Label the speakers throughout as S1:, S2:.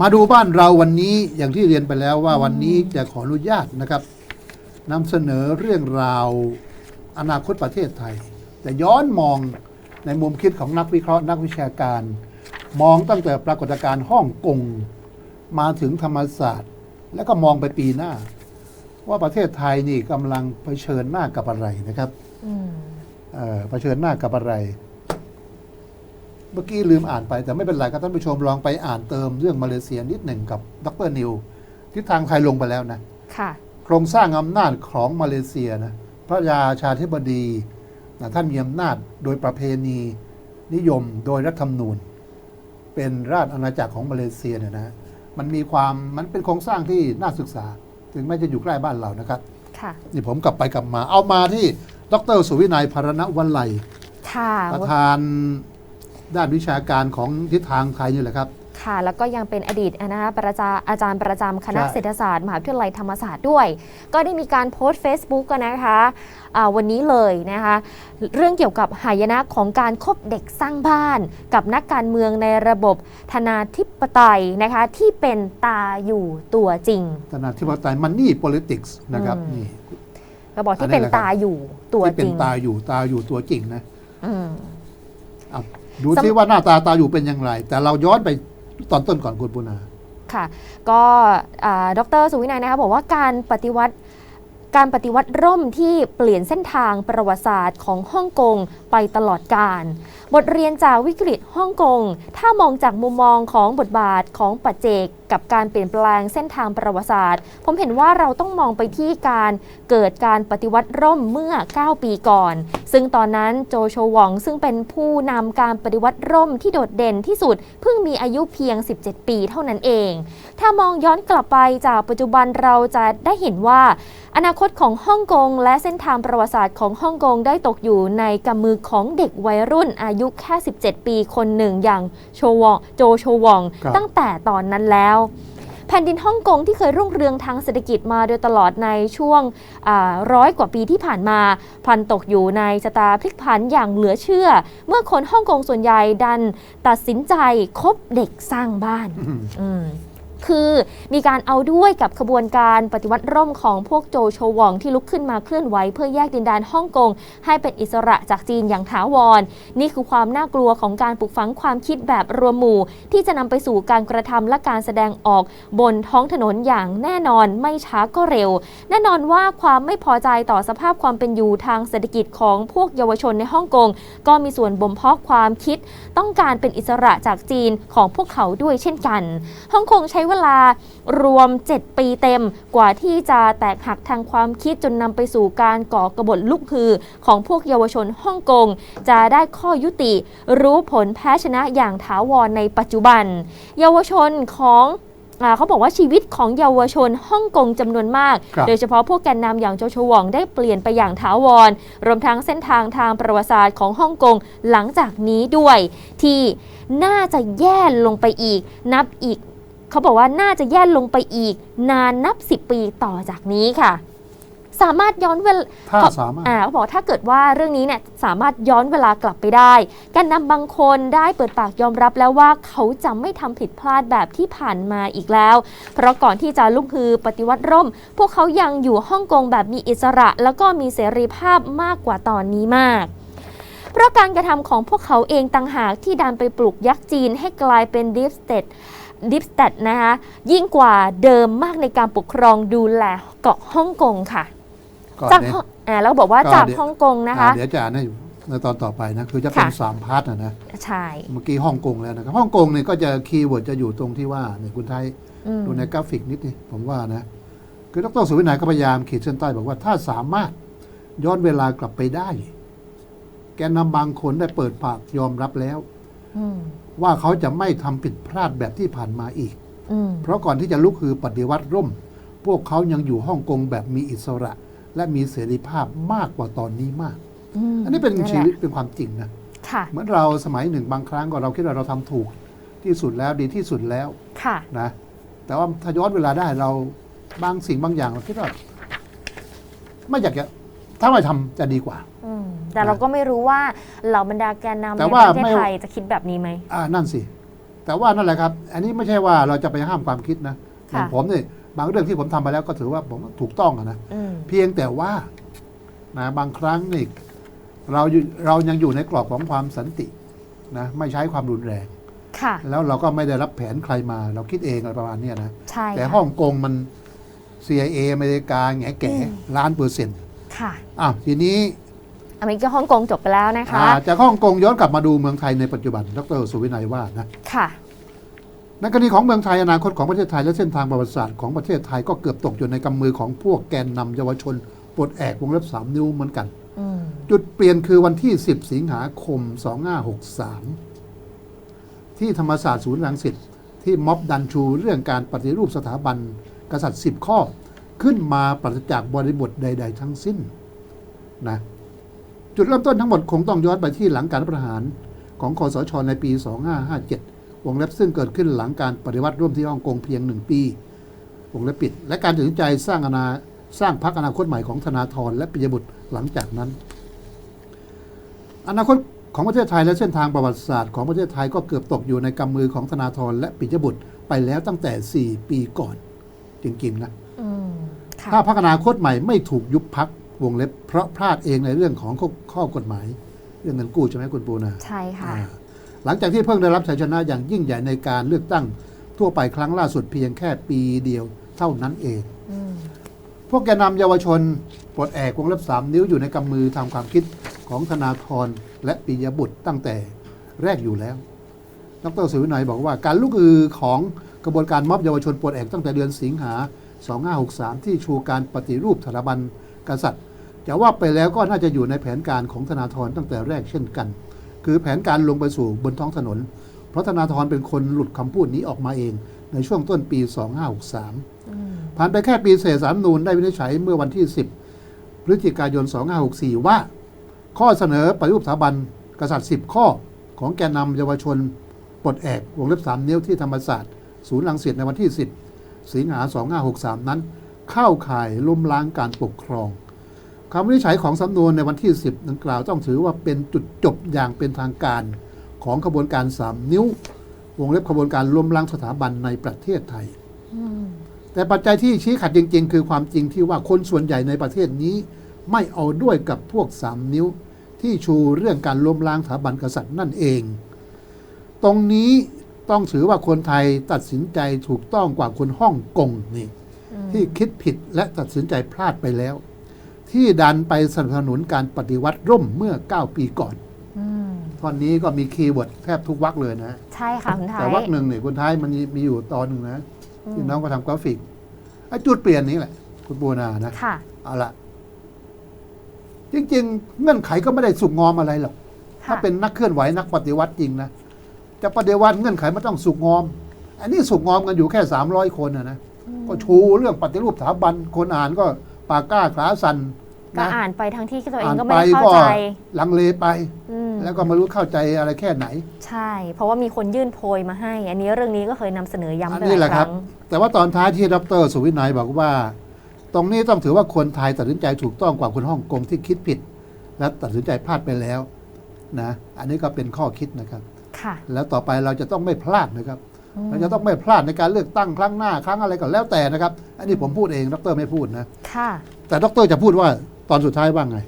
S1: มาดูบ้านเราวันนี้อย่างที่เรียนไปแล้วว่าวันนี้จะขออนุญาตนะครับนำเสนอเรื่องราวอนาคตประเทศไทย แต่ย้อนมองในมุมคิดของนักวิเคราะห์นักวิชาการ มองตั้งแต่ปรากฏการณ์ฮ่องกงมาถึงธรรมศาสตร์ แล้วก็มองไปปีหน้า ว่าประเทศไทยนี่กำลังเผชิญหน้ากับอะไรนะครับ
S2: อืม
S1: เอ่อเผชิญหน้ากับอะไร เมื่อกี้ลืมอ่านไปแต่ไม่เป็นไรครับท่านผู้ชมลองไปอ่านเติมเรื่องมาเลเซียนิดหนึ่งกับดรนิวทิศทางไทยลงไปแล้วนะ
S2: ค่ะ
S1: โครงสร้างอำนาจของมาเลเซียนะพระยาชาธิบดีนะท่านมีอำนาจโดยประเพณีนิยมโดยรัฐธรรมนูญ เป็นราชอาณาจักรของมาเลเซียเนี่ยนะมันมีความมันเป็นโครงสร้างที่น่าศึกษา ถึงแม้จะอยู่ใกล้บ้านเรานะครับ
S2: ค่ะ
S1: นี่ผมกลับไปกลับมา เอามาที่ดรสุวินัยพารณวัลไลย
S2: ค่ะ
S1: ประธาน ด้านวิชาการของทิศทางไทยนี่แหละครับ
S2: ค่ะ แล้วก็ยังเป็นอดีตนะคะประจาอาจารย์ประจำคณะ
S1: ใช่
S2: เศรษฐศาสตร์มหาวิทยาลัยธรรมศาสตร์ด้วย ก็ได้มีการโพสต์ Facebook กันนะคะอ่าวันนี้เลยนะคะ เรื่องเกี่ยวกับหายนะของการคบเด็กสร้างบ้าน กับนักการเมืองในระบบธนาธิปไตยนะคะที่เป็นตาอยู่ตัวจริง
S1: ธนาธิปไตยมันนี่ politics นะครับ
S2: อืม
S1: นี่
S2: ระบอก
S1: อั
S2: ที่
S1: นนี้
S2: เป็น
S1: แหละครับ
S2: ตาอยู่ตัว
S1: ที่
S2: จ
S1: เป็น
S2: ริง
S1: ตาอยู่ตาอยู่ตัวจริงนะ
S2: อืม
S1: เอา ดูซิว่าหน้าตาตาอยู่เป็นอย่างไร แต่เราย้อนไปตอนต้นก่อนคุณปุณา
S2: ค่ะ ก็อ่าดรสุวินัยนะคะบอกว่าการปฏิวัติการปฏิวัติร่มที่เปลี่ยนเส้นทางประวัติศาสตร์ของฮ่องกงไปตลอดกาล บทเรียนจากวิกฤตฮ่องกง ถ้ามองจากมุมมองของบทบาทของปัจเจก กับการเปลี่ยนแปลงเส้นทางประวัติศาสตร์ ผมเห็นว่าเราต้องมองไปที่การเกิดการปฏิวัติร่มเมื่อ 9 ปีก่อน ซึ่งตอนนั้นโจโชวองซึ่งเป็นผู้นำการปฏิวัติร่มที่โดดเด่นที่สุด เพิ่งมีอายุเพียง 17 ปีเท่านั้นเอง ถ้ามองย้อนกลับไปจากปัจจุบันเราจะได้เห็นว่าอนาคตของฮ่องกงและเส้นทางประวัติศาสตร์ของฮ่องกงได้ตกอยู่ในกำมือของเด็กวัยรุ่นอายุแค่ 17 ปีคนหนึ่งอย่างโชวองโจโชวอง ตั้งแต่ตอนนั้นแล้วแผ่นดินฮ่องกงที่เคยรุ่งเรืองทางเศรษฐกิจมาโดยตลอดในช่วงอ่าร้อยกว่าปีที่ผ่านมาพลันตกอยู่ในชะตาพลิกผันอย่างเหลือเชื่อ เมื่อคนฮ่องกงส่วนใหญ่ดันตัดสินใจคบเด็กสร้างบ้านอืม คือมีการเอาด้วยกับขบวนการปฏิวัติร่มของพวกโจโชวองที่ลุกขึ้นมาเคลื่อนไหวเพื่อแยกดินแดนฮ่องกงให้เป็นอิสระจากจีนอย่างถาวร นี่คือความน่ากลัวของการปลูกฝังความคิดแบบรวมหมู่ ที่จะนำไปสู่การกระทำและการแสดงออกบนท้องถนนอย่างแน่นอนไม่ช้าก็เร็ว แน่นอนว่าความไม่พอใจต่อสภาพความเป็นอยู่ทางเศรษฐกิจของพวกเยาวชนในฮ่องกงก็มีส่วนบ่มเพาะความคิด ต้องการเป็นอิสระจากจีนของพวกเขาด้วยเช่นกันฮ่องกงใช้เวลารวม 7 ปีเต็ม กว่าที่จะแตกหักทางความคิดจนนำไปสู่การก่อกบฏลุกฮือ ของพวกเยาวชนฮ่องกง จะได้ข้อยุติ รู้ผลแพ้ชนะอย่างถาวรในปัจจุบัน เยาวชนของอ่าเขาบอกว่าชีวิตของเยาวชนฮ่องกงจำนวนมาก
S1: ครับ
S2: โดยเฉพาะพวกแกนนำอย่างโจโฉวองได้เปลี่ยนไปอย่างถาวร รวมทั้งเส้นทางทางประวัติศาสตร์ของฮ่องกงหลังจากนี้ด้วย ที่น่าจะแย่ลงไปอีกนับอีก เขาบอกว่าน่าจะแย่ลงไปอีกนานนับ 10 ปีต่อจากนี้ค่ะ สามารถย้อนเวล
S1: ถ้าสามารถ
S2: อ่าเขาบอกถ้าเกิดว่าเรื่องนี้เนี่ยสามารถย้อนเวลากลับไปได้แการนำบางคนได้เปิดปากยอมรับแล้วว่าเขาจะไม่ทำผิดพลาดแบบที่ผ่านมาอีกแล้ว เพราะก่อนที่จะลุกฮือปฏิวัติร่ม พวกเขายังอยู่ฮ่องกงแบบมีอิสระ แล้วก็มีเสรีภาพมากกว่าตอนนี้มากเพราะการกระทำของพวกเขาเองต่างหากที่ดันไปปลุกยักษ์จีนให้กลายเป็นดิฟสเตท ดิฟสเตทนะคะยิ่งกว่าเดิมมากในการปกครองดูแลเกาะฮ่องกงค่ะ
S1: ก่อน
S2: จาก
S1: เนี่ย
S2: ฮ่องอ่าแล้วบอกว่า
S1: ก็
S2: จาก
S1: เดี๋ยว
S2: ฮ่องกงนะคะ
S1: อ่าเดี๋ยวจะอ่านให้ในตอนต่อไปนะคือจะเป็น
S2: ค่ะ
S1: สามพาร์ทนะนะ
S2: ใช่
S1: เมื่อกี้ฮ่องกงแล้วนะครับฮ่องกงเนี่ยก็จะคีย์เวิร์ดจะอยู่ตรงที่ว่าเนี่ยคุณไทย
S2: อืม
S1: ดูในกราฟิกนิดนี่ผมว่านะ คือดรสุวินัยก็พยายามขีดเส้นใต้บอกว่าถ้าสามารถย้อนเวลากลับไปได้ แกนนำบางคนได้เปิดปากยอมรับแล้ว
S2: อืม
S1: ว่าเขาจะไม่ทำผิดพลาดแบบที่ผ่านมาอีก
S2: อืม
S1: เพราะก่อนที่จะลุกคือปฏิวัติร่ม พวกเขายังอยู่ฮ่องกงแบบมีอิสระ และมีเสรีภาพมากกว่าตอนนี้มาก
S2: ม
S1: อันนี้เป็น
S2: แหละ
S1: ชีวิตเป็นความจริงนะ
S2: ค่ะ
S1: เหมือนเราสมัยหนึ่งบางครั้งก็เราคิดว่าเราทำถูกที่สุดแล้วดีที่สุดแล้ว
S2: ค่ะ
S1: นะแต่ว่าถ้าย้อนเวลาได้เราบางสิ่งบางอย่างเราคิดว่าไม่อยากจะ ถ้าไม่ทำจะดีกว่า
S2: อืมแต่เราก็ไม่รู้ว่าเหล่าบรรดาแกนนำ
S1: แต่
S2: ใน
S1: ว่า
S2: ประเทศ
S1: ไม่
S2: ไทยจะคิดแบบนี้ไหม
S1: อ่านั่นสิ แต่ว่านั่นแหละครับ อันนี้ไม่ใช่ว่าเราจะไปห้ามความคิดนะอ
S2: ค่ะ
S1: ย่างผมเนี่ยบางเรื่องที่ผมทำไปแล้วก็ถือว่าผมถูกต้องอะนะ
S2: อืม
S1: เพียงแต่ว่านะบางครั้งนี่เราอยู่เรายังอยู่ในกรอบของความสันตินะไม่ใช้ความรุนแรง
S2: ค่ะ
S1: แล้วเราก็ไม่ได้รับแผนใครมา เราคิดเองอะไรประมาณเนี้ยนะ
S2: ใช่
S1: แต่
S2: ค่ะ
S1: ฮ่องกงมัน CIA อเมริกาแง่แก่
S2: อืม
S1: ล้านเปอร์เซ็นต์
S2: ค่ะ
S1: อ้าวทีนี้
S2: อเมริกาฮ่องกงจบไปแล้วนะคะ
S1: อ่าจากฮ่องกงย้อนกลับมาดูเมืองไทยในปัจจุบันดรสุวินัยว่านะ
S2: ค่ะ
S1: ในกรณีของเมืองไทยอนาคตของประเทศไทยและเส้นทางประวัติศาสตร์ของประเทศไทยก็เกือบตกอยู่ในกำมือของพวกแกนนำเยาวชนปลดแอกวงเล็บสามนิ้วเหมือนกัน
S2: อืม
S1: จุดเปลี่ยนคือวันที่ 10 สิงหาคม 2563 ที่ธรรมศาสตร์ศูนย์รังสิตที่ม็อบดันชูเรื่องการปฏิรูปสถาบันกษัตริย์ 10 ข้อ ขึ้นมาปราศจากบริบทใด ๆ ทั้งสิ้นนะจุดเริ่มต้นทั้งหมดคงต้องย้อนไปที่หลังการประหารของคอสชในปี 2557 วงเล็บซึ่งเกิดขึ้นหลังการปฏิวัติร่วมที่ฮ่องกงเพียงหนึ่งปี วงเล็บปิด และการตัดสินใจสร้างอนาสร้างพรรคอนาคตใหม่ของธนาธรและปิยบุตรหลังจากนั้น อนาคตของประเทศไทยและเส้นทางประวัติศาสตร์ของประเทศไทยก็เกือบตกอยู่ในกำมือของธนาธรและปิยบุตรไปแล้วตั้งแต่ 4 ปีก่อน จริงๆนะ ถ้าพรรคอนาคตใหม่ไม่ถูกยุบพักวงเล็บ เพราะพลาดเองในเรื่องของข้อข้อกฎหมาย เรื่องเงินกู้ใช่ไหมคุณปูนา
S2: ใช่ค่ะ
S1: อ่าหลังจากที่เพิ่งได้รับชัยชนะอย่างยิ่งใหญ่ในการเลือกตั้งทั่วไปครั้งล่าสุดเพียงแค่ปีเดียวเท่านั้นเอง
S2: อืม
S1: พวกแกนนำเยาวชนปลดแอกวงเล็บสามนิ้วอยู่ในกำมือทางความคิดของธนาธรและปิยบุตรตั้งแต่แรกอยู่แล้วดรสุวินัยบอกว่าการลุกอือของกระบวนการม็อบเยาวชนปลดแอกตั้งแต่เดือนสิงหา 2563 ที่ชูการปฏิรูปสถาบันกษัตริย์จะว่าไปแล้วก็น่าจะอยู่ในแผนการของธนาธรตั้งแต่แรกเช่นกัน คือแผนการลงไปสู่บนท้องถนน เพราะธนาธรเป็นคนหลุดคำพูดนี้ออกมาเอง ในช่วงต้นปี 2563
S2: อืม
S1: ผ่านไปแค่ปีเศษสามนูนได้วินิจฉัยเมื่อวันที่ 10 พฤศจิกายน 2564 ว่า ข้อเสนอปฏิรูปสถาบันกษัตริย์ 10 ข้อของแกนนำเยาวชนปลดแอกวงเล็บ 3 นิ้วที่ธรรมศาสตร์ศูนย์ลังสิตในวันที่ 10 สิงหา 2563 นั้น เข้าข่ายล้มล้างการปกครองคำวินิจฉัยของสำนวนในวันที่ 10 ดังกล่าวต้องถือว่าเป็นจุดจบอย่างเป็นทางการของขบวนการ 3 นิ้ว วงเล็บขบวนการล้มล้างสถาบันในประเทศไทย
S2: อืม
S1: แต่ปัจจัยที่ชี้ขัดจริง ๆ คือความจริงที่ว่าคนส่วนใหญ่ในประเทศนี้ ไม่เอาด้วยกับพวกสามนิ้วที่ชูเรื่องการล้มล้างสถาบันกษัตริย์นั่นเอง ตรงนี้ ต้องถือว่าคนไทยตัดสินใจถูกต้องกว่าคนฮ่องกงนี่
S2: อืม
S1: ที่คิดผิดและตัดสินใจพลาดไปแล้ว ที่ดันไปสนับสนุนการปฏิวัติร่มเมื่อ 9 ปีก่อน
S2: อืม
S1: ตอนนี้ก็มีคีย์เวิร์ดแทบทุกวรรคเลยนะ
S2: ใช่ค่ะคุณไทย
S1: แต่วรรคหนึ่งเนี่ยคุณท้ายมันมีอยู่ตอนหนึ่งนะ
S2: อืม
S1: ที่น้องก็ทำกราฟิกไอ้จุดเปลี่ยนนี้แหละ คุณบูนานะ
S2: ค่ะ
S1: เอาละจริงๆ เงื่อนไขก็ไม่ได้สุกงอมอะไรหรอก
S2: ค่ะ
S1: ถ้าเป็นนักเคลื่อนไหวนักปฏิวัติจริงนะ จะปฏิวัติเงื่อนไขมันต้องสุกงอม อันนี้สุกงอมกันอยู่แค่สามร้อยคนนะนะก็ชูเรื่องปฏิรูปสถาบันคนอ่านก็ปากกล้าขาสัน
S2: ก็
S1: นะ
S2: อ่านไปทั้งที่ตัวเอง
S1: อ่าน
S2: ก็
S1: ไป
S2: ไม่ได้เข้า
S1: ก็
S2: ใจ
S1: ลังเลไป
S2: อืม
S1: แล้วก็ไม่รู้เข้าใจอะไรแค่ไหน
S2: ใช่ เพราะว่ามีคนยื่นโพยมาให้ อันนี้เรื่องนี้ก็เคยนำเสนอย้ำ
S1: อัน
S2: ไป
S1: นี้
S2: ห
S1: แห
S2: ลา
S1: ละ
S2: ย
S1: ค
S2: ค
S1: รั
S2: รั้
S1: บ
S2: ง
S1: แต่ว่าตอนท้ายที่ดรสุวินัยบอกว่า ตรงนี้ต้องถือว่าคนไทยตัดสินใจถูกต้องกว่าคนฮ่องกงที่คิดผิด และตัดสินใจพลาดไปแล้วนะ อันนี้ก็เป็นข้อคิดนะครับ
S2: ค่ะ
S1: แล้วต่อไปเราจะต้องไม่พลาดนะครับ
S2: อืม
S1: เราจะต้องไม่พลาดในการเลือกตั้งครั้งหน้าครั้งอะไรก็แล้วแต่นะครับ อันนี้ผมพูดเองดรไม่พูดนะ
S2: ค่ะ
S1: แต่ดรจะพูดว่าตอนสุดท้ายว่าไง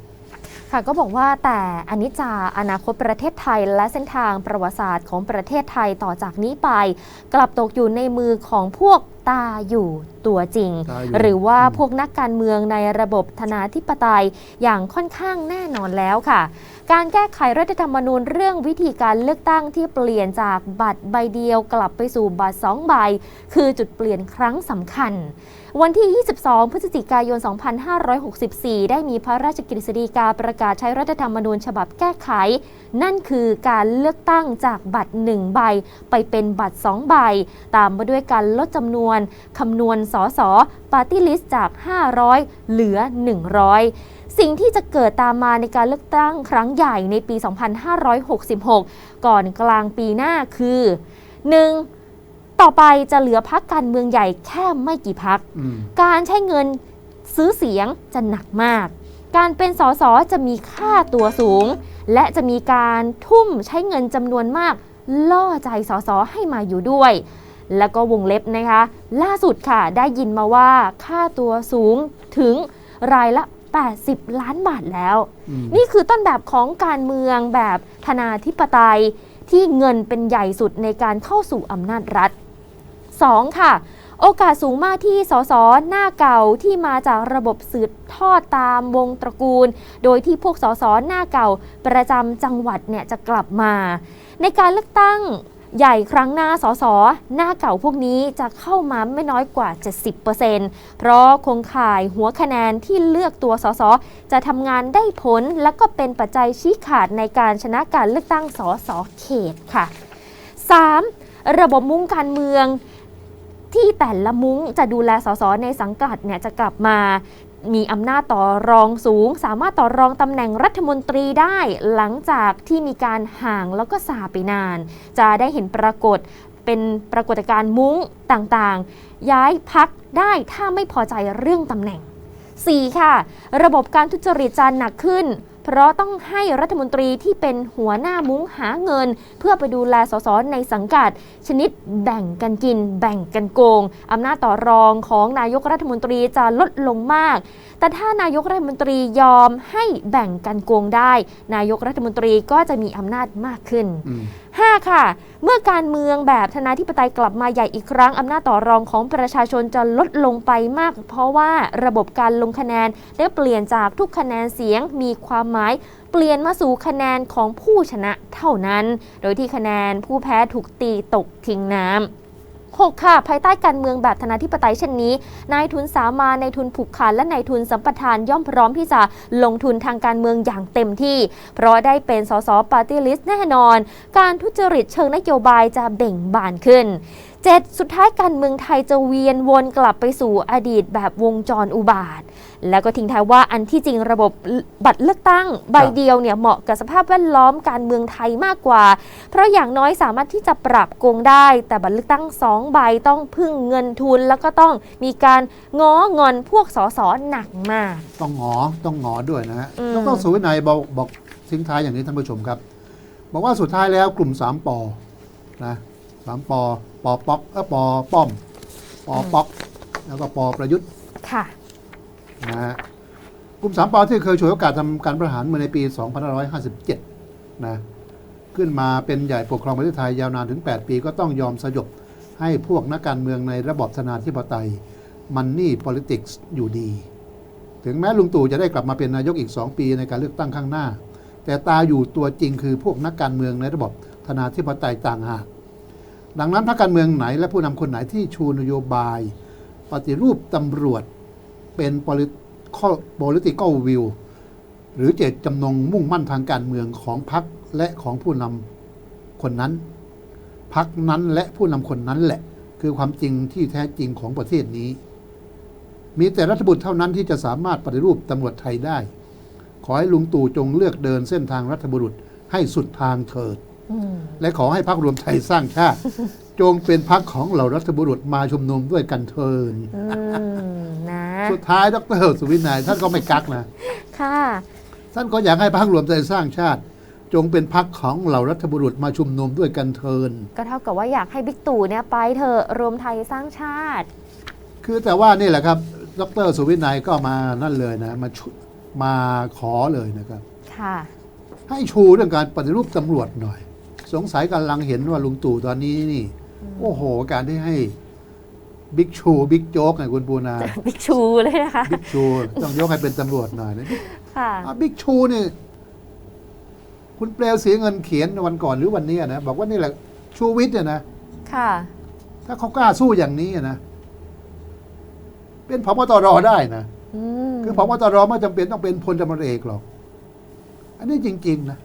S2: ค่ะก็บอกว่าแต่อนิจจาอนาคตประเทศไทยและเส้นทางประวัติศาสตร์ของประเทศไทยต่อจากนี้ไป กลับตกอยู่ในมือของพวก ตาอยู่ตัวจริง
S1: ตาอยู่
S2: หรือว่า
S1: อืม
S2: พวกนักการเมืองในระบบธนาธิปไตยอย่างค่อนข้างแน่นอนแล้วค่ะ การแก้ไขรัฐธรรมนูญเรื่องวิธีการเลือกตั้งที่เปลี่ยนจากบัตรใบเดียวกลับไปสู่บัตรสองใบ คือจุดเปลี่ยนครั้งสำคัญ วันที่ 22 พฤศจิกายน 2564 ได้มีพระราชกฤษฎีกาประกาศใช้รัฐธรรมนูญฉบับแก้ไข นั่นคือการเลือกตั้งจากบัตร 1 ใบ ไปเป็นบัตร 2 ใบ ตามมาด้วยการลดจำนวนคำนวณสสปาร์ตี้ลิสต์จาก 500 เหลือ 100สิ่งที่จะเกิดตามมาในการเลือกตั้งครั้งใหญ่ในปี 2566 ก่อนกลางปีหน้าคือ 1. ต่อไปจะเหลือพักการเมืองใหญ่แค่ไม่กี่พัก
S1: อืม
S2: การใช้เงินซื้อเสียงจะหนักมาก การเป็นสสจะมีค่าตัวสูง และจะมีการทุ่มใช้เงินจำนวนมาก ล่อใจสสให้มาอยู่ด้วย แล้วก็วงเล็บนะคะ ล่าสุดค่ะได้ยินมาว่าค่าตัวสูงถึงรายละ 80 ล้านบาทแล้ว
S1: อืม
S2: นี่คือต้นแบบของการเมืองแบบธนาธิปไตยที่เงินเป็นใหญ่สุดในการเข้าสู่อำนาจรัฐ 2. ค่ะ โอกาสสูงมากที่สสหน้าเก่าที่มาจากระบบสืบทอดตามวงตระกูล โดยที่พวกสสหน้าเก่าประจำจังหวัดเนี่ยจะกลับมา ในการเลือกตั้งใหญ่ครั้งหน้าสสหน้าเก่าพวกนี้จะเข้ามาไม่น้อยกว่า 70%เพราะโครงข่ายหัวคะแนนที่เลือกตัวสสจะทำงานได้ผล และก็เป็นปัจจัยชี้ขาดในการชนะการเลือกตั้งสสเขตค่ะ 3. ระบบมุ้งการเมือง ที่แต่ละมุ้งจะดูแลสสในสังกัดเนี่ยจะกลับมามีอำนาจต่อรองสูง สามารถต่อรองตำแหน่งรัฐมนตรีได้ หลังจากที่มีการห่างแล้วก็สาไปนาน จะได้เห็นปรากฏเป็นปรากฏการณ์มุ้งต่างๆ ย้ายพักได้ถ้าไม่พอใจเรื่องตำแหน่ง 4. ค่ะ ระบบการทุจริตจะหนักขึ้น เพราะต้องให้รัฐมนตรีที่เป็นหัวหน้ามุ้งหาเงิน เพื่อไปดูแลสสในสังกัด ชนิดแบ่งกันกิน แบ่งกันโกงอำนาจต่อรองของนายกรัฐมนตรีจะลดลงมาก แต่ถ้านายกรัฐมนตรียอมให้แบ่งกันโกงได้ นายกรัฐมนตรีก็จะมีอำนาจมากขึ้น 5 ค่ะ เมื่อการเมืองแบบธนาธิปไตยกลับมาใหญ่อีกครั้ง อำนาจต่อรองของประชาชนจะลดลงไปมาก เพราะว่าระบบการลงคะแนนได้เปลี่ยนจากทุกคะแนนเสียงมีความหมายเปลี่ยนมาสู่คะแนนของผู้ชนะเท่านั้น โดยที่คะแนนผู้แพ้ถูกตีตกทิ้งน้ำ 6 ค่ะ ภายใต้การเมืองแบบธนาธิปไตยเช่นนี้ นายทุนสามาในายทุนผูกขาดและนายทุนสัมปทานย่อมพร้อมที่จะลงทุนทางการเมืองอย่างเต็มที่ เพราะได้เป็นสสปาร์ตี้ลิสต์แน่นอน การทุจริตเชิงนโยบายจะเบ่งบานขึ้น 7. สุดท้ายการเมืองไทยจะเวียนวนกลับไปสู่อดีตแบบวงจรอุบาท แล้วก็ทิ้งท้ายว่าอันที่จริงระบบบัตรเลือกตั้งใบเดียวเนี่ยเหมาะกับสภาพแวดล้อมการเมืองไทยมากกว่า เพราะอย่างน้อยสามารถที่จะปรับโกงได้ แต่บัตรเลือกตั้งสองใบต้องพึ่งเงินทุน แล้วก็ต้องมีการง้องอนพวกสสหนักมาก
S1: ต้องหงอต้องหงอด้วยนะฮะ
S2: อืม
S1: ดรสุวินัยบอกบอกทิ้งท้ายอย่างนี้ท่านผู้ชมครับ บอกว่าสุดท้ายแล้วกลุ่มสามปอนะสามปอ ปอป๊อกเออปอป้อมปอป๊อก แล้วก็ปอประยุทธ์
S2: ค่ะ
S1: นะฮะกลุ่มสามปอที่เคยฉวยโอกาสทำการประหารเมื่อในปี 2557 นะ ขึ้นมาเป็นใหญ่ปกครองประเทศไทยยาวนานถึง 8 ปีก็ต้องยอมสยบให้พวกนักการเมืองในระบอบธนาธิปไตยมันนี่ politics อยู่ดี ถึงแม้ลุงตู่จะได้กลับมาเป็นนายกอีก 2 ปีในการเลือกตั้งข้างหน้า แต่ตาอยู่ตัวจริงคือพวกนักการเมืองในระบบธนาธิปไตยต่างหาก ดังนั้นพรรคการเมืองไหนและผู้นำคนไหนที่ชูนโยบาย ปฏิรูปตำรวจเป็น political view หรือเจตจำนงมุ่งมั่นทางการเมืองของพรรคและของผู้นำคนนั้นพรรคนั้นและผู้นำคนนั้นแหละ คือความจริงที่แท้จริงของประเทศนี้ มีแต่รัฐบุตรเท่านั้นที่จะสามารถปฏิรูปตำรวจไทยได้ ขอให้ลุงตู่จงเลือกเดินเส้นทางรัฐบุรุษให้สุดทางเถิด และขอให้พรรครวมไทยสร้างชาติ จงเป็นพรรคของเหล่ารัฐบุรุษมาชุมนุมด้วยกันเทิน
S2: อืมนะ
S1: สุดท้ายดรสุวินัยท่านก็ไม่กักนะ
S2: ค่ะ
S1: ท่านก็อยากให้พรรครวมไทยสร้างชาติ จงเป็นพรรคของเหล่ารัฐบุรุษมาชุมนุมด้วยกันเทิน
S2: ก็เท่ากับว่าอยากให้บิ๊กตู่เนี่ยไปเถอะรวมไทยสร้างชาติ
S1: คือแต่ว่านี่แหละครับ ดรสุวินัยก็มานั่นเลยนะมาชุมาขอเลยนะครับ
S2: ค่ะ
S1: ให้ชูเรื่องการปฏิรูปตำรวจหน่อย สงสัยกำลังเห็นว่าลุงตู่ตอนนี้นี่ โอ้โห การที่ให้บิ๊กชูบิ๊กโจ๊กไงคุณปูนา
S2: บิ๊กชูเลยนะคะ
S1: บิ๊กชูต้องยกให้เป็นตำรวจหน่อยนะ
S2: ค่ะ
S1: อะบิ๊กชูนี่คุณเปลวเสียเงินเขียนวันก่อนหรือวันนี้นะบอกว่านี่แหละชูวิทย์เนี่ยนะ
S2: ค่ะ
S1: ถ้าเขากล้าสู้อย่างนี้นะเป็นพบตรได้นะ
S2: อืม
S1: คือพบตรไม่จำเป็นต้องเป็นพลตำรวจเอกหรอก อันนี้จริง ๆ นะ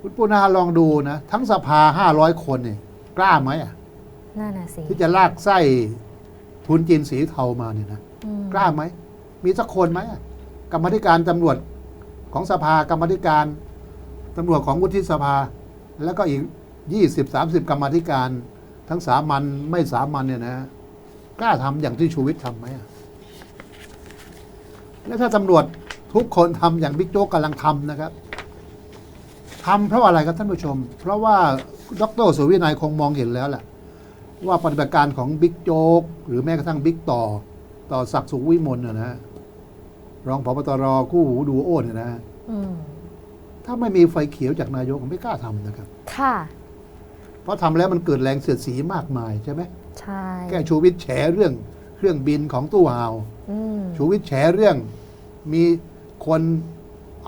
S1: คุณปูนาลองดูนะ ทั้งสภาห้าร้อยคนเนี่ยกล้าไหมอะ
S2: นั่นน่ะสิ
S1: ที่จะลากไส้ทุนจีนสีเทามาเนี่ยนะ
S2: อืม
S1: กล้าไหม มีสักคนไหมอะกรรมาธิการตำรวจของสภากรรมาธิการตำรวจของวุฒิสภา แล้วก็อีกยี่สิบสามสิบกรรมาธิการ ทั้งสามัญไม่สามัญเนี่ยนะกล้าทำอย่างที่ชูวิทย์ทำไหมอะแล้วถ้าตำรวจทุกคนทำอย่างบิ๊กโจ๊กกำลังทำนะครับ ทำเพราะอะไรครับท่านผู้ชม เพราะว่าดรสุวินัยคงมองเห็นแล้วแหละว่าปฏิบัติการของบิ๊กโจ๊กหรือแม้กระทั่งบิ๊กต่อ ต่อศักดิ์สุขวิมลนะนะรองผบตรคู่หูดูโอเนี่ยนะ
S2: อืม
S1: ถ้าไม่มีไฟเขียวจากนายกไม่กล้าทำนะครับ
S2: ค่ะ
S1: เพราะทำแล้วมันเกิดแรงเสียดสีมากมายใช่ไหม
S2: ใช่
S1: แก้ชูวิทย์แฉเรื่องเครื่องบินของตู้ห่าว
S2: อืม
S1: ชูวิทย์แฉเรื่องมีคน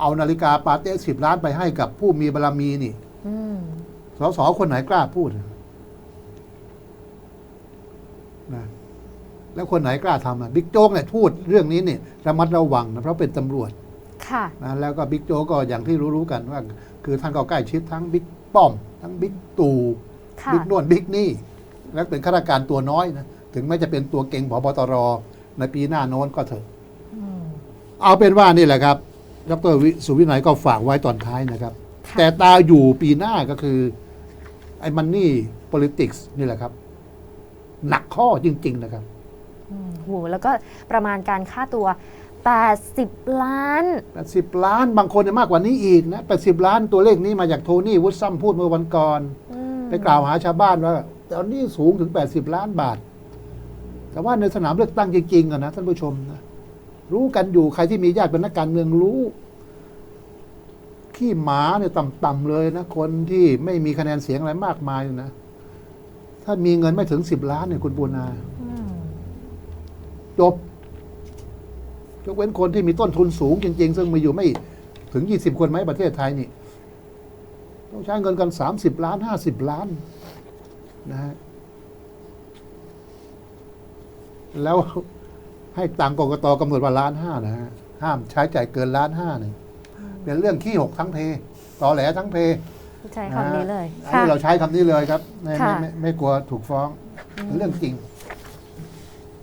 S1: เอานาฬิกาปาเต้สิบล้านไปให้กับผู้มีบารมีนี่
S2: อืม
S1: สสคนไหนกล้าพูดนะแล้วคนไหนกล้าทำอะบิ๊กโจ๊กเนี่ยพูดเรื่องนี้เนี่ยระมัดระวังนะเพราะเป็นตำรวจ
S2: ค่ะ
S1: นะแล้วก็บิ๊กโจ๊กก็อย่างที่รู้ๆกันว่า คือท่านก็ใกล้ชิดทั้งบิ๊กป้อม ทั้งบิ๊กตู่
S2: ค่ะ
S1: บิ๊กโน่นบิ๊กนี่ และเป็นข้าราชการตัวน้อยนะถึงแม้จะเป็นตัวเก่งพบตรในปีหน้าโน้นก็เถอะ
S2: อืม
S1: เอาเป็นว่านี่แหละครับ ดรวิสุวินัยก็ฝากไว้ตอนท้ายนะครับ
S2: ค่ะ
S1: แต่ตาอยู่ปีหน้าก็คือ ไอ้มันนี่ politics นี่แหละครับ หนักข้อจริง ๆ นะครับ
S2: อืมโหแล้วก็ประมาณการค่าตัว 80 ล้าน
S1: 80 ล้านบางคนเนี่ยมากกว่านี้อีกนะ 80 ล้านตัวเลขนี้มาจากโทนี่วุฒซัมพูดเมื่อวันก่อน
S2: อืม
S1: ไปกล่าวหาชาวบ้านว่าตอนนี้สูงถึง 80 ล้านบาท แต่ว่าในสนามเลือกตั้งจริงๆอะนะท่านผู้ชมนะ รู้กันอยู่ใครที่มีญาติเป็นนักการเมืองรู้ขี้หมาเนี่ยต่ำๆเลยนะคนที่ไม่มีคะแนนเสียงอะไรมากมายนะถ้ามีเงินไม่ถึง10ล้านเนี่ยคุณปูนา
S2: อืม
S1: จบยกเว้นคนที่มีต้นทุนสูงจริง ๆ ซึ่งมีอยู่ไม่ถึง20คนไหมประเทศไทยนี่ ต้องใช้เงินกัน30ล้าน50ล้านนะฮะแล้ว ให้ตังกกตกำหนดว่าล้านห้านะฮะห้ามใช้จ่ายเกินล้านห้าเนี่ยเป็นเรื่องขี้หกทั้งเพตอแหลทั้งเพ
S2: ใช้คำนี้เลย
S1: อัน
S2: ค่ะ
S1: นี้เราใช้คำนี้เลยครับ ไม่ไม่
S2: ค่ะ
S1: ไม่ไม่กลัวถูกฟ้องเป็นเรื่องจริง